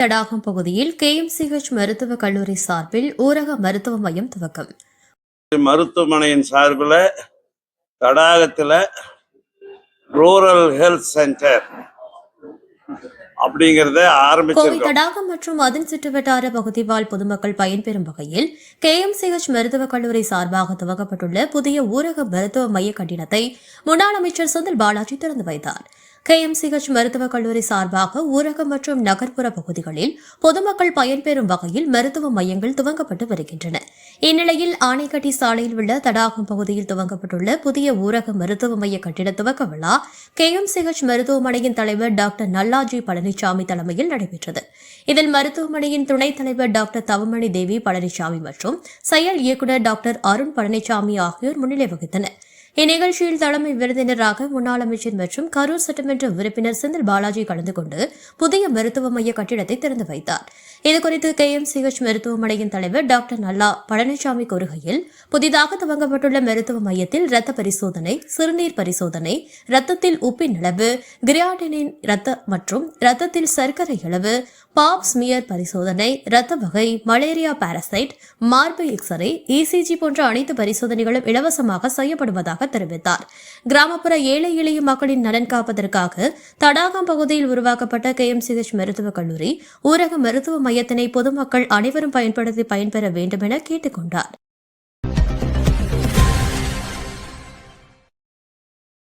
தடாகம் பகுதியில் கேஎம்சிஹெச் மருத்துவக் கல்லூரி சார்பில் ஊரக மருத்துவ மையம் துவக்கம். மருத்துவமனையின் சார்பில் தடாகத்தில் ரூரல் ஹெல்த் சென்டர் அப்படிங்கிறத ஆரம்பிச்சிருக்கோம். தடாகம் மற்றும் அதன் சுற்றுவட்டார பகுதி வாழ் பொதுமக்கள் பயன்பெறும் வகையில் கேஎம்சிஹெச் மருத்துவக் கல்லூரி சார்பாக துவக்கப்பட்டுள்ள புதிய ஊரக மருத்துவ மைய கட்டிடத்தை முன்னாள் அமைச்சர் செந்தில் பாலாஜி திறந்து வைத்தார். கேஎம்சிஹெச் மருத்துவக் கல்லூரி சார்பாக ஊரக மற்றும் நகர்ப்புற பகுதிகளில் பொதுமக்கள் பயன்பெறும் வகையில் மருத்துவ மையங்கள் துவங்கப்பட்டு வருகின்றன. இந்நிலையில் ஆணைக்கட்டி சாலையில் உள்ள தடாகம் பகுதியில் துவங்கப்பட்டுள்ள புதிய ஊரக மருத்துவ மைய கட்டிட துவக்க விழா கேஎம்சிஹெச் மருத்துவமனையின் தலைவர் டாக்டர் நல்லாஜி பழனிசாமி தலைமையில் நடைபெற்றது. இதில் மருத்துவமனையின் துணைத் தலைவர் டாக்டர் தவமணி தேவி பழனிசாமி மற்றும் செயல் இயக்குநர் டாக்டர் அருண் பழனிசாமி ஆகியோர் முன்னிலை வகித்தனா் இந்நிகழ்ச்சியில் தலைமை விருந்தினராக முன்னாள் அமைச்சர் மற்றும் கரூர் சட்டமன்ற உறுப்பினர் செந்தில் பாலாஜி கலந்து கொண்டு புதிய மருத்துவ மைய கட்டிடத்தை திறந்து வைத்தார். இதுகுறித்து சிஹெச் மருத்துவமனையின் தலைவர் டாக்டர் நல்லா பழனிசாமி கூறுகையில் புதிதாக துவங்கப்பட்டுள்ள மருத்துவ மையத்தில் இரத்த பரிசோதனை சிறுநீர் பரிசோதனை இரத்தத்தில் உப்பின் அளவு கிரியாடினின் இரத்த மற்றும் இரத்தத்தில் சர்க்கரை அளவு பாப் ஸ்மியர் பரிசோதனை இரத்த வகை மலேரியா பாரசைட் மார்பு எக்ஸ்ரே இசிஜி போன்ற அனைத்து பரிசோதனைகளும் இலவசமாக செய்யப்படுவதாக தெரிவித்தார். கிராமப்புற ஏழை எளிய மக்களின் நலன் காப்பதற்காக தடாகம் பகுதியில் உருவாக்கப்பட்ட கே எம் சிஹெச் மருத்துவக் கல்லூரி ஊரக மருத்துவ மையத்தினை பொதுமக்கள் அனைவரும் பயன்படுத்தி பயன்பெற வேண்டும் என கேட்டுக் கொண்டார்.